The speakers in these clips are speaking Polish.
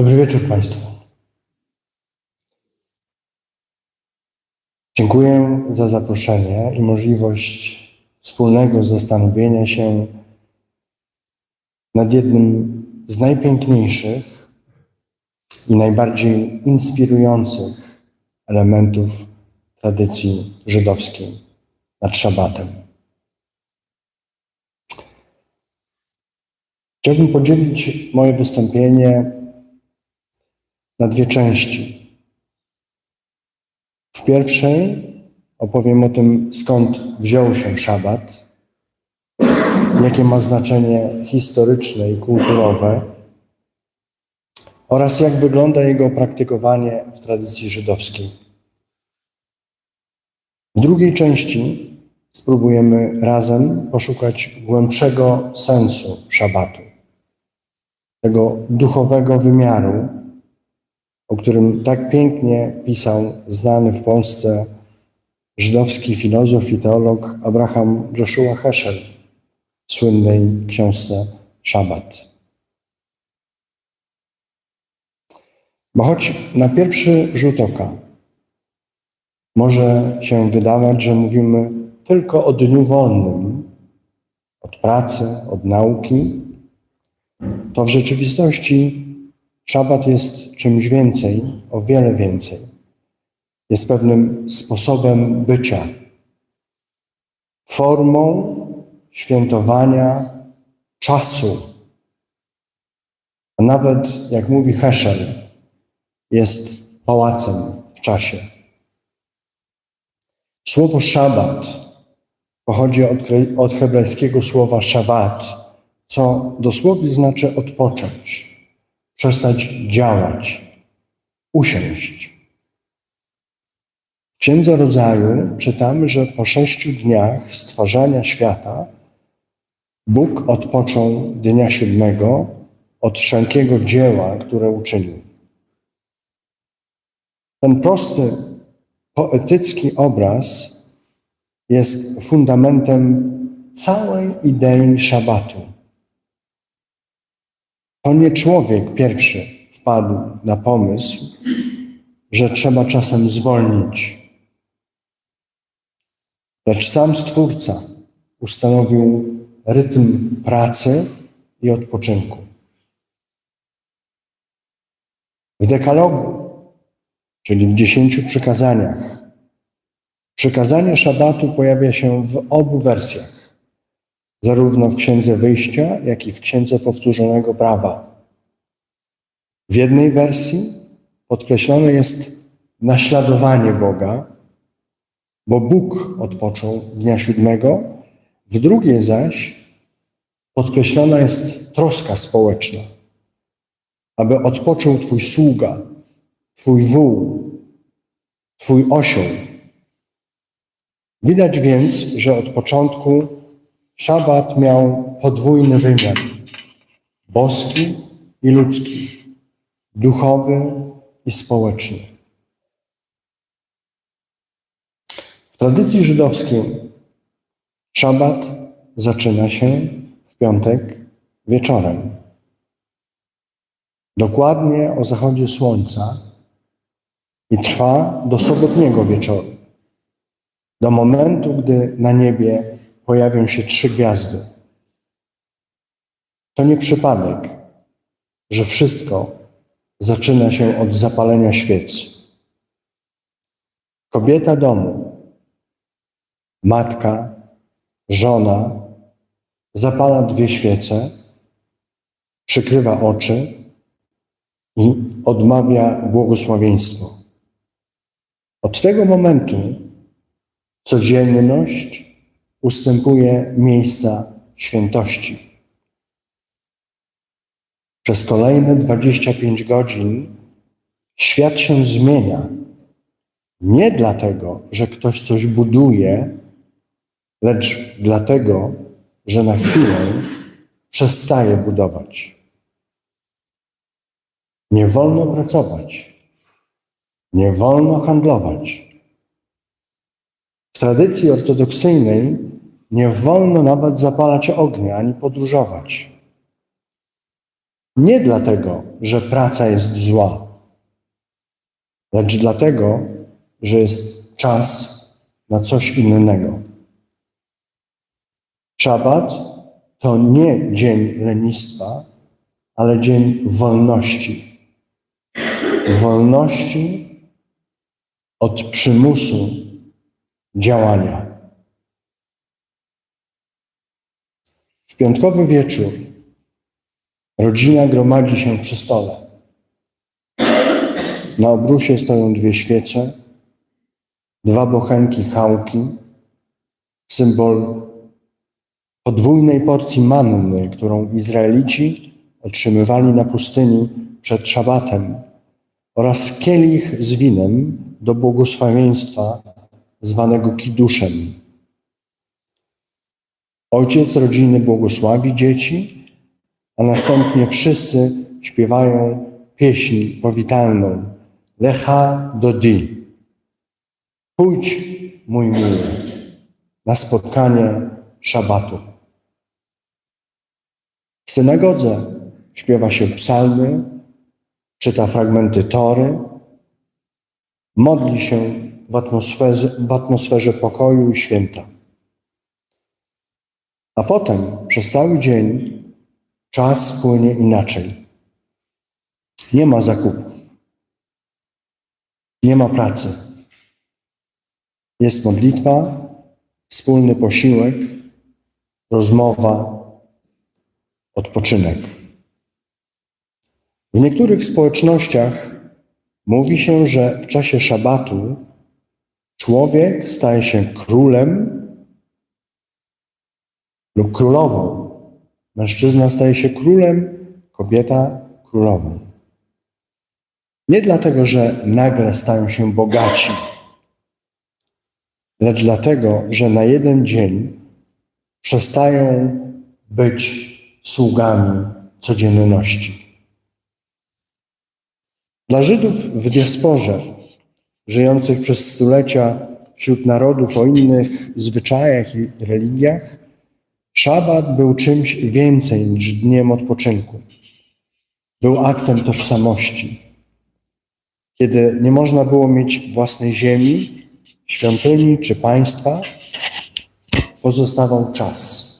Dobry wieczór Państwu. Dziękuję za zaproszenie i możliwość wspólnego zastanowienia się nad jednym z najpiękniejszych i najbardziej inspirujących elementów tradycji żydowskiej nad szabatem. Chciałbym podzielić moje wystąpienie na dwie części. W pierwszej opowiem o tym, skąd wziął się szabat, jakie ma znaczenie historyczne i kulturowe oraz jak wygląda jego praktykowanie w tradycji żydowskiej. W drugiej części spróbujemy razem poszukać głębszego sensu szabatu, tego duchowego wymiaru, o którym tak pięknie pisał znany w Polsce żydowski filozof i teolog Abraham Joshua Heschel w słynnej książce Szabat. Bo choć na pierwszy rzut oka może się wydawać, że mówimy tylko o dniu wolnym, od pracy, od nauki, to w rzeczywistości szabat jest czymś więcej, o wiele więcej. Jest pewnym sposobem bycia, formą świętowania czasu. A nawet, jak mówi Heschel, jest pałacem w czasie. Słowo szabat pochodzi od, od hebrajskiego słowa szawat, co dosłownie znaczy odpocząć, przestać działać, usiąść. W Księdze Rodzaju czytamy, że po sześciu dniach stwarzania świata Bóg odpoczął dnia siódmego od wszelkiego dzieła, które uczynił. Ten prosty, poetycki obraz jest fundamentem całej idei szabatu. To nie człowiek pierwszy wpadł na pomysł, że trzeba czasem zwolnić. Lecz sam Stwórca ustanowił rytm pracy i odpoczynku. W dekalogu, czyli w dziesięciu przykazaniach, przykazanie szabatu pojawia się w obu wersjach, zarówno w Księdze Wyjścia, jak i w Księdze Powtórzonego Prawa. W jednej wersji podkreślone jest naśladowanie Boga, bo Bóg odpoczął dnia siódmego, w drugiej zaś podkreślona jest troska społeczna, aby odpoczął Twój sługa, Twój wół, Twój osioł. Widać więc, że od początku szabat miał podwójny wymiar boski i ludzki, duchowy i społeczny. W tradycji żydowskiej szabat zaczyna się w piątek wieczorem. Dokładnie o zachodzie słońca i trwa do sobotniego wieczoru. Do momentu, gdy na niebie pojawią się trzy gwiazdy. To nie przypadek, że wszystko zaczyna się od zapalenia świec. Kobieta domu, matka, żona zapala dwie świece, przykrywa oczy i odmawia błogosławieństwo. Od tego momentu codzienność ustępuje miejsca świętości. Przez kolejne 25 godzin świat się zmienia. Nie dlatego, że ktoś coś buduje, lecz dlatego, że na chwilę przestaje budować. Nie wolno pracować. Nie wolno handlować. Tradycji ortodoksyjnej nie wolno nawet zapalać ognia ani podróżować. Nie dlatego, że praca jest zła, lecz dlatego, że jest czas na coś innego. Szabat to nie dzień lenistwa, ale dzień wolności. Wolności od przymusu działania. W piątkowy wieczór rodzina gromadzi się przy stole. Na obrusie stoją dwie świece, dwa bochenki chałki, symbol podwójnej porcji manny, którą Izraelici otrzymywali na pustyni przed szabatem, oraz kielich z winem do błogosławieństwa zwanego kiduszem. Ojciec rodziny błogosławi dzieci, a następnie wszyscy śpiewają pieśń powitalną Lecha Dodi. Pójdź, mój miły, na spotkanie szabatu. W synagodze śpiewa się psalmy, czyta fragmenty Tory, modli się w atmosferze, w atmosferze pokoju i święta. A potem przez cały dzień czas płynie inaczej. Nie ma zakupów, nie ma pracy. Jest modlitwa, wspólny posiłek, rozmowa, odpoczynek. W niektórych społecznościach mówi się, że w czasie szabatu człowiek staje się królem lub królową. Mężczyzna staje się królem, kobieta królową. Nie dlatego, że nagle stają się bogaci, lecz dlatego, że na jeden dzień przestają być sługami codzienności. Dla Żydów w diasporze, żyjących przez stulecia wśród narodów o innych zwyczajach i religiach, szabat był czymś więcej niż dniem odpoczynku. Był aktem tożsamości. Kiedy nie można było mieć własnej ziemi, świątyni czy państwa, pozostawał czas.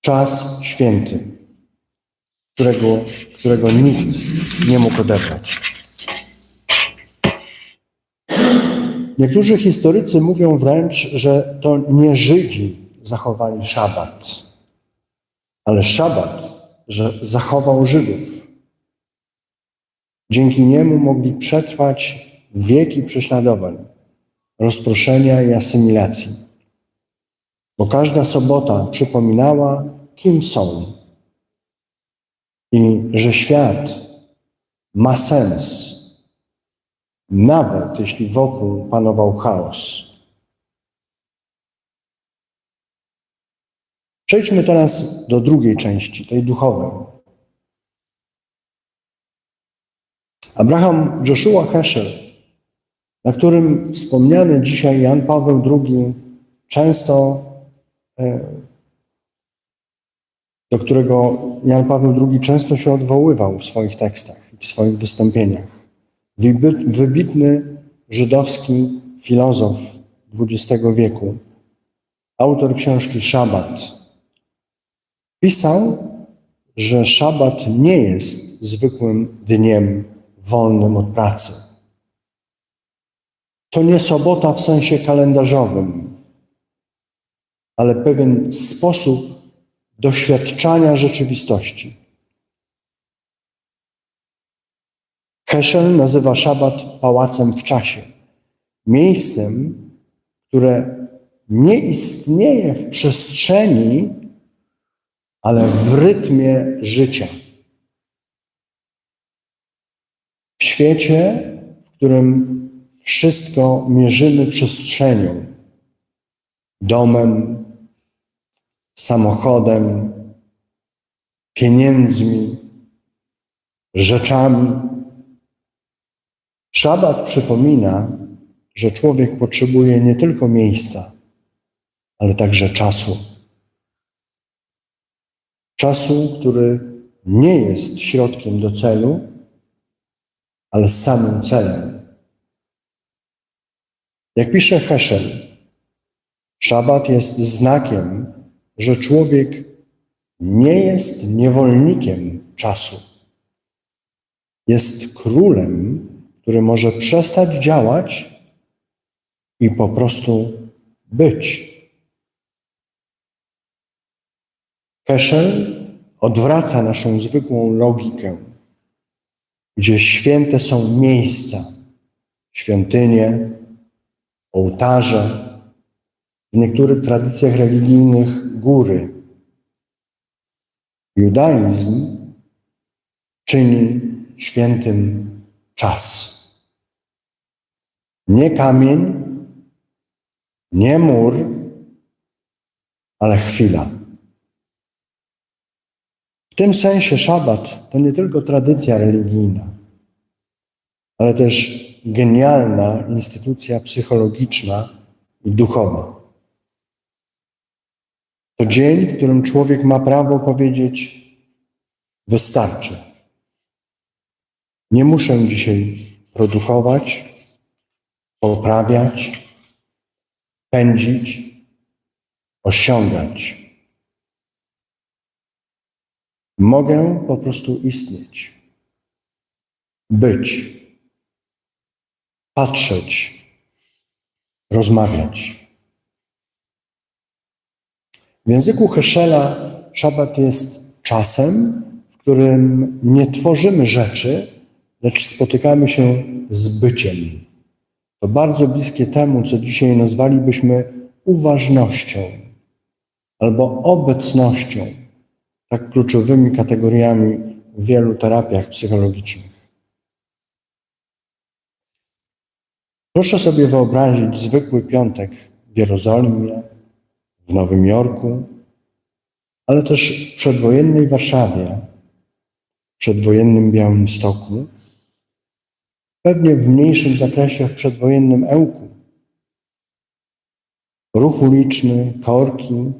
Czas święty, którego, którego nikt nie mógł odebrać. Niektórzy historycy mówią wręcz, że to nie Żydzi zachowali szabat, ale szabat, że zachował Żydów. Dzięki niemu mogli przetrwać wieki prześladowań, rozproszenia i asymilacji. Bo każda sobota przypominała, kim są i że świat ma sens, nawet jeśli wokół panował chaos. Przejdźmy teraz do drugiej części, tej duchowej. Abraham Joshua Heschel, na którym wspomniany dzisiaj Jan Paweł II często, e, do którego Jan Paweł II często się odwoływał w swoich tekstach w swoich wystąpieniach. Wybitny żydowski filozof XX wieku, autor książki Szabat, pisał, że szabat nie jest zwykłym dniem wolnym od pracy. To nie sobota w sensie kalendarzowym, ale pewien sposób doświadczania rzeczywistości. Heschel nazywa szabat pałacem w czasie, miejscem, które nie istnieje w przestrzeni, ale w rytmie życia. W świecie, w którym wszystko mierzymy przestrzenią, domem, samochodem, pieniędzmi, rzeczami. Szabat przypomina, że człowiek potrzebuje nie tylko miejsca, ale także czasu. Czasu, który nie jest środkiem do celu, ale samym celem. Jak pisze Heschel, szabat jest znakiem, że człowiek nie jest niewolnikiem czasu. Jest królem, który może przestać działać i po prostu być. Heschel odwraca naszą zwykłą logikę, gdzie święte są miejsca, świątynie, ołtarze, w niektórych tradycjach religijnych góry. Judaizm czyni świętym czas. Nie kamień, nie mur, ale chwila. W tym sensie szabat to nie tylko tradycja religijna, ale też genialna instytucja psychologiczna i duchowa. To dzień, w którym człowiek ma prawo powiedzieć: Wystarczy. Nie muszę dzisiaj produkować, poprawiać, pędzić, osiągać. Mogę po prostu istnieć, być, patrzeć, rozmawiać. W języku Heschela szabat jest czasem, w którym nie tworzymy rzeczy, lecz spotykamy się z byciem. To bardzo bliskie temu, co dzisiaj nazwalibyśmy uważnością albo obecnością, tak kluczowymi kategoriami w wielu terapiach psychologicznych. Proszę sobie wyobrazić zwykły piątek w Jerozolimie, w Nowym Jorku, ale też w przedwojennej Warszawie, w przedwojennym Białymstoku, pewnie w mniejszym zakresie w przedwojennym Ełku. Ruch uliczny, korki,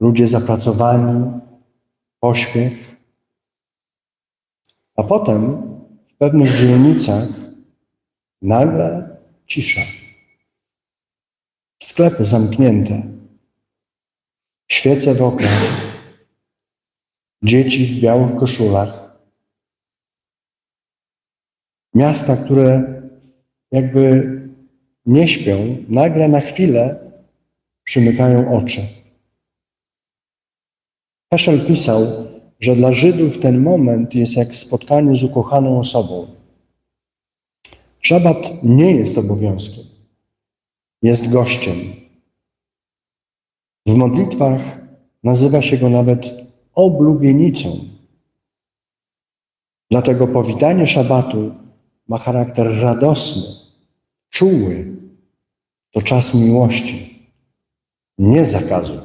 ludzie zapracowani, pośpiech. A potem w pewnych dzielnicach nagle cisza. Sklepy zamknięte, świece w oknach, dzieci w białych koszulach. Miasta, które jakby nie śpią, nagle na chwilę przymykają oczy. Heschel pisał, że dla Żydów ten moment jest jak spotkanie z ukochaną osobą. Szabat nie jest obowiązkiem, jest gościem. W modlitwach nazywa się go nawet oblubienicą. Dlatego powitanie szabatu ma charakter radosny, czuły. To czas miłości, nie zakazów.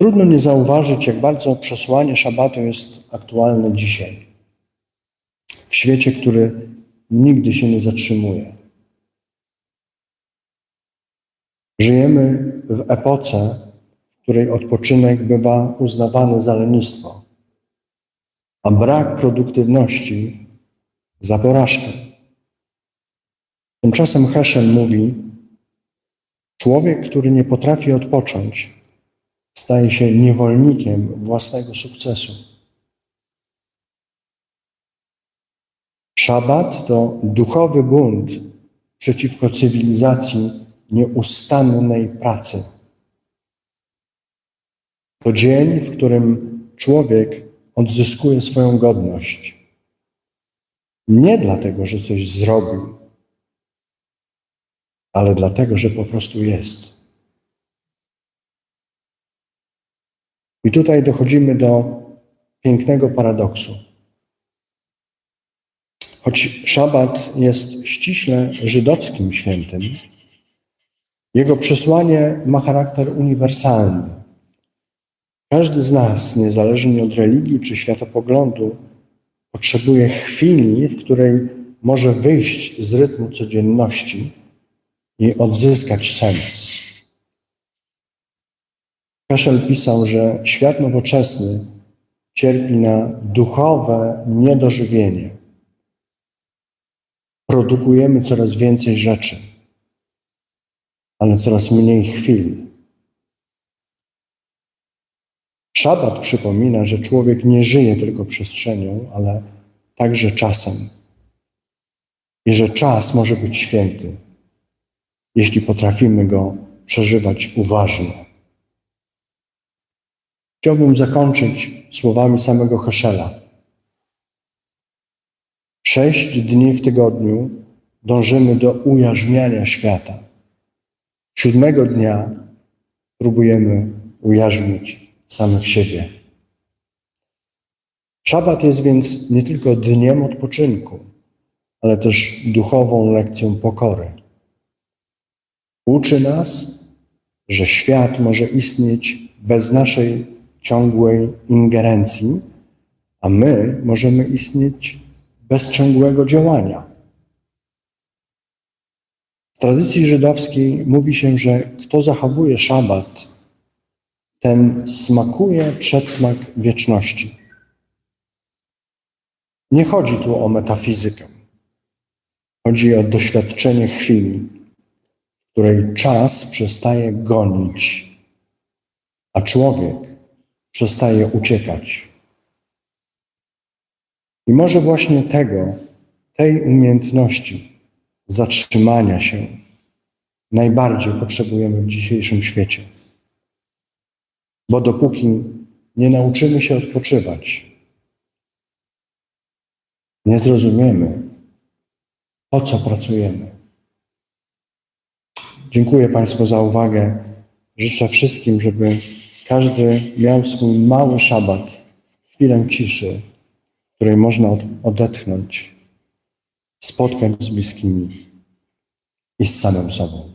Trudno nie zauważyć, jak bardzo przesłanie szabatu jest aktualne dzisiaj. W świecie, który nigdy się nie zatrzymuje. Żyjemy w epoce, w której odpoczynek bywa uznawany za lenistwo, a brak produktywności za porażkę. Tymczasem Heschel mówi, człowiek, który nie potrafi odpocząć, staje się niewolnikiem własnego sukcesu. Szabat to duchowy bunt przeciwko cywilizacji nieustannej pracy. To dzień, w którym człowiek odzyskuje swoją godność. Nie dlatego, że coś zrobił, ale dlatego, że po prostu jest. I tutaj dochodzimy do pięknego paradoksu. Choć szabat jest ściśle żydowskim świętym, jego przesłanie ma charakter uniwersalny. Każdy z nas, niezależnie od religii czy światopoglądu, potrzebuje chwili, w której może wyjść z rytmu codzienności i odzyskać sens. Heschel pisał, że świat nowoczesny cierpi na duchowe niedożywienie. Produkujemy coraz więcej rzeczy, ale coraz mniej chwil. Szabat przypomina, że człowiek nie żyje tylko przestrzenią, ale także czasem. I że czas może być święty, jeśli potrafimy go przeżywać uważnie. Chciałbym zakończyć słowami samego Heschela. Sześć dni w tygodniu dążymy do ujarzmiania świata. Siódmego dnia próbujemy ujarzmić samych siebie. Szabat jest więc nie tylko dniem odpoczynku, ale też duchową lekcją pokory. Uczy nas, że świat może istnieć bez naszej ciągłej ingerencji, a my możemy istnieć bez ciągłego działania. W tradycji żydowskiej mówi się, że kto zachowuje szabat, ten smakuje przedsmak wieczności. Nie chodzi tu o metafizykę. Chodzi o doświadczenie chwili, w której czas przestaje gonić, a człowiek przestaje uciekać. I może właśnie tego, tej umiejętności zatrzymania się najbardziej potrzebujemy w dzisiejszym świecie. Bo dopóki nie nauczymy się odpoczywać, nie zrozumiemy, po co pracujemy. Dziękuję Państwu za uwagę. Życzę wszystkim, żeby każdy miał swój mały szabat, chwilę ciszy, w której można od- odetchnąć, spotkań z bliskimi i z samym sobą.